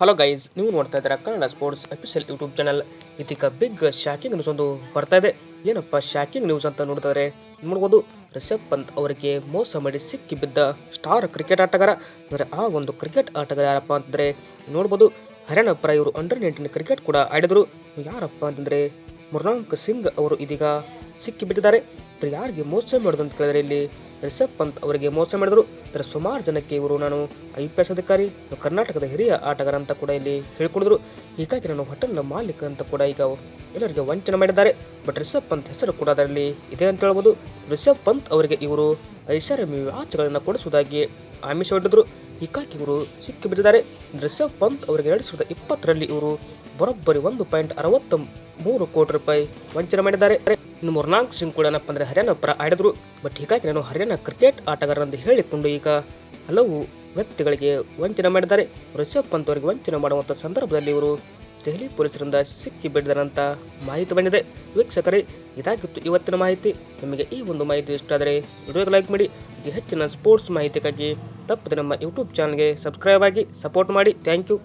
Hello guys ನೀವು ನೋಡ್ತಾ ಇದ್ದೀರಾ Kannada sports official YouTube channel ಇದೀಗ ಬಿಗ್ ಶಾಕಿಂಗ್ ನ್ಯೂಸ್ ಒಂದು ಬರ್ತಾ ಇದೆ. ಏನಪ್ಪ ಶಾಕಿಂಗ್ ನ್ಯೂಸ್ ಅಂತ ನೋಡಿದ್ರೆ ನೋಡ್ಬೋದು, ರಿಷಬ್ ಪಂತ್ ಅವರಿಗೆ ಮೋಸ ಮಾಡಿ ಸಿಕ್ಕಿ ಬಿದ್ದ ಸ್ಟಾರ್ ಕ್ರಿಕೆಟ್ ಆಟಗಾರ. ಅಂದರೆ ಆ ಒಂದು ಕ್ರಿಕೆಟ್ ಆಟಗಾರ ಯಾರಪ್ಪ ಅಂತಂದರೆ ನೋಡ್ಬೋದು, ಹರಿಯಾಣ ಇವರು ಅಂಡರ್ ನೈನ್ಟೀನ್ ಕ್ರಿಕೆಟ್ ಕೂಡ ಆಡಿದರು. ಯಾರಪ್ಪ ಅಂತಂದರೆ ಮೃಣಾಂಕ್ ಸಿಂಗ್ ಅವರು ಇದೀಗ ಸಿಕ್ಕಿ ಬಿಟ್ಟಿದ್ದಾರೆ ಇವರು ಯಾರಿಗೆ ಮೋಸ ಮಾಡೋದು ಅಂತ ಕೇಳಿದ್ರೆ ಇಲ್ಲಿ ರಿಷಬ್ ಪಂತ್ ಅವರಿಗೆ ಮೋಸ ಮಾಡಿದರು. ಇದರ ಸುಮಾರು ಜನಕ್ಕೆ ಇವರು ನಾನು ಐ ಪಿ ಎಸ್ ಅಧಿಕಾರಿ ಕರ್ನಾಟಕದ ಹಿರಿಯ ಆಟಗಾರ ಅಂತ ಕೂಡ ಇಲ್ಲಿ ಹೇಳಿಕೊಂಡಿದ್ರು. ಹೀಗಾಗಿ ನಾನು ಹೋಟೆಲ್ನ ಮಾಲೀಕ ಅಂತ ಕೂಡ ಈಗ ಎಲ್ಲರಿಗೆ ವಂಚನೆ ಮಾಡಿದ್ದಾರೆ. ಬಟ್ ರಿಷಬ್ ಪಂತ್ ಹೆಸರು ಕೂಡ ಅದರಲ್ಲಿ ಇದೆ ಅಂತ ಹೇಳ್ಬೋದು. ರಿಷಬ್ ಪಂತ್ ಅವರಿಗೆ ಇವರು ಐಷಾರಾಮಿ ವಾಚ್ಗಳನ್ನು ಕೊಡಿಸುವುದಾಗಿ ಆಮಿಷವಿಟ್ಟಿದ್ರು ಹೀಗಾಗಿ ಇವರು ಸಿಕ್ಕಿಬಿಟ್ಟಿದ್ದಾರೆ. ರಿಷಬ್ ಪಂತ್ ಅವರಿಗೆ ಎರಡು ಸಾವಿರದ ಇಪ್ಪತ್ತರಲ್ಲಿ ಇವರು ಬರೋಬ್ಬರಿ ಒಂದು ಪಾಯಿಂಟ್ ಅರವತ್ತ ಮೂರು ಕೋಟಿ ರೂಪಾಯಿ ವಂಚನೆ ಮಾಡಿದ್ದಾರೆ. ಇನ್ನು ಮೂರ್ನಾಲ್ಕು ಸಿಂಗ್ ಕೂಡ ಏನಪ್ಪ ಅಂದ್ರೆ ಹರಿಯಾಣ ಪರ ಆಡಿದ್ರು. ಬಟ್ ಹೀಗಾಗಿ ನಾನು ಹರಿಯಾಣ ಕ್ರಿಕೆಟ್ ಆಟಗಾರರಂದು ಹೇಳಿಕೊಂಡು ಈಗ ಹಲವು ವ್ಯಕ್ತಿಗಳಿಗೆ ವಂಚನೆ ಮಾಡಿದ್ದಾರೆ. ರಿಷಬ್ ಪಂತ್ ಅವರಿಗೆ ವಂಚನೆ ಮಾಡುವಂಥ ಸಂದರ್ಭದಲ್ಲಿ ಇವರು ದೆಹಲಿ ಪೊಲೀಸರಿಂದ ಸಿಕ್ಕಿ ಬಿಡಿದರಂತ ಮಾಹಿತಿ ಬಂದಿದೆ. ವೀಕ್ಷಕರೇ, ಇದಾಗಿತ್ತು ಇವತ್ತಿನ ಮಾಹಿತಿ. ನಿಮಗೆ ಈ ಒಂದು ಮಾಹಿತಿ ಇಷ್ಟ ಆದರೆ ವಿಡಿಯೋಗೆ ಲೈಕ್ ಮಾಡಿ. ಹೆಚ್ಚಿನ ಸ್ಪೋರ್ಟ್ಸ್ ಮಾಹಿತಿಗಾಗಿ ತಪ್ಪದೆ ನಮ್ಮ ಯೂಟ್ಯೂಬ್ ಚಾನಲ್ಗೆ ಸಬ್ಸ್ಕ್ರೈಬ್ ಆಗಿ ಸಪೋರ್ಟ್ ಮಾಡಿ. Thank you